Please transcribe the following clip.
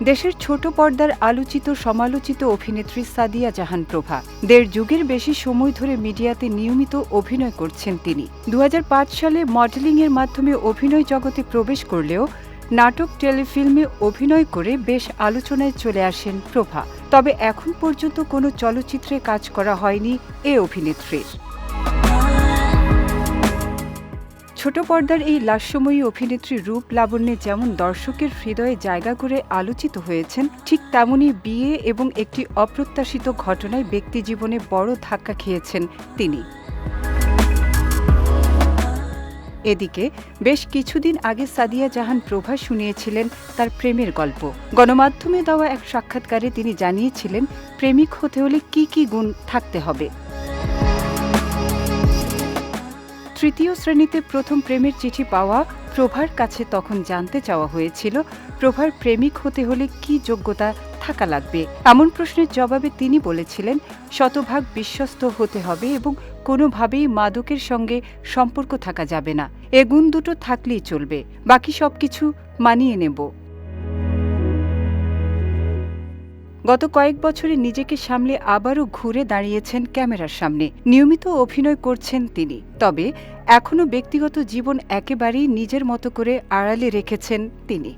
দেশের ছোট পর্দার আলোচিত সমালোচিত অভিনেত্রী সাদিয়া জাহান প্রভা। দেড় যুগের বেশি সময় ধরে মিডিয়াতে নিয়মিত অভিনয় করছেন তিনি। দু হাজার পাঁচ সালে মডেলিংয়ের মাধ্যমে অভিনয় জগতে প্রবেশ করলেও নাটক, টেলিফিল্মে অভিনয় করে বেশ আলোচনায় চলে আসেন প্রভা। তবে এখন পর্যন্ত কোনো চলচ্চিত্রে কাজ করা হয়নি এ অভিনেত্রীর। ছোট পর্দার এই লাস্যময়ী অভিনেত্রী রূপ লাবণ্যে যেমন দর্শকের হৃদয়ে জায়গা করে আলোচিত হয়েছেন, ঠিক তেমনি বিয়ে এবং একটি অপ্রত্যাশিত ঘটনায় ব্যক্তিজীবনে বড় ধাক্কা খেয়েছেন তিনি। এদিকে, বেশ কিছুদিন আগে সাদিয়া জাহান প্রভা শুনিয়েছিলেন তার প্রেমের গল্প। গণমাধ্যমে দেওয়া এক সাক্ষাৎকারে তিনি জানিয়েছিলেন, প্রেমিক হতে হলে কি কি গুণ থাকতে হবে? তৃতীয় শ্রেণীতে প্রথম প্রেমের চিঠি পাওয়া প্রভার কাছে তখন জানতে চাওয়া হয়েছিল, প্রভার প্রেমিক হতে হলে কি যোগ্যতা থাকা লাগবে? এমন প্রশ্নের জবাবে তিনি বলেছিলেন, শতভাগ বিশ্বস্ত হতে হবে এবং কোনোভাবেই মাদকের সঙ্গে সম্পর্ক থাকা যাবে না। এ গুণ দুটো থাকলেই চলবে। বাকি সবকিছু মানিয়ে নেব। গত কয়েক বছরে নিজেকে সামলে আবারও ঘুরে দাঁড়িয়েছেন ক্যামেরার সামনে। নিয়মিত অভিনয় করছেন তিনি। তবে এখনও ব্যক্তিগত জীবন একেবারেই নিজের মতো করে আড়ালে রেখেছেন তিনি।